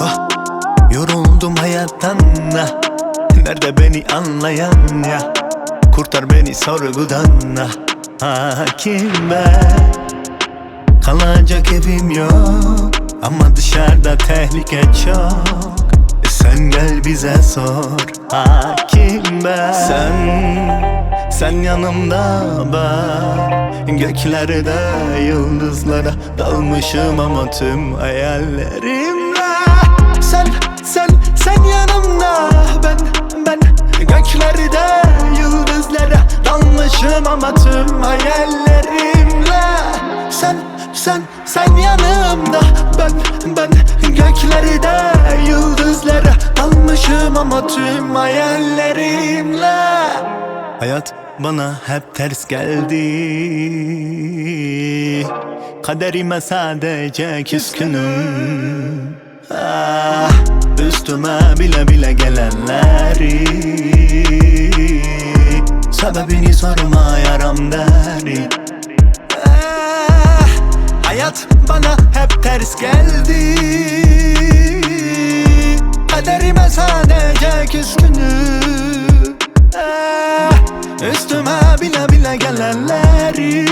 Ah, yoruldum hayattan ah. Nerede beni anlayan ya? Kurtar beni sorgudan ah. Hakim ben. Kalacak evim yok. Ama dışarıda tehlike çok. E Sen gel bize sor. Hakim ben. Sen sen yanımda ben Göklerde yıldızlara dalmışım ama tüm hayallerimle Sen sen sen yanımda. Ben ben Göklerde yıldızlara dalmışım ama tüm hayallerimle. Sen sen sen yanımda. Ben ben Göklerde yıldızlara dalmışım ama tüm hayallerimle. Hayat bana hep ters geldi. Kaderime sadece küskünüm Başıma bile bile gelenleri Sebebini sorma yaram deri. Eh, Hayat bana hep ters geldi. Kaderime sadece küskünü. Eh, Üstüme bile bile gelenleri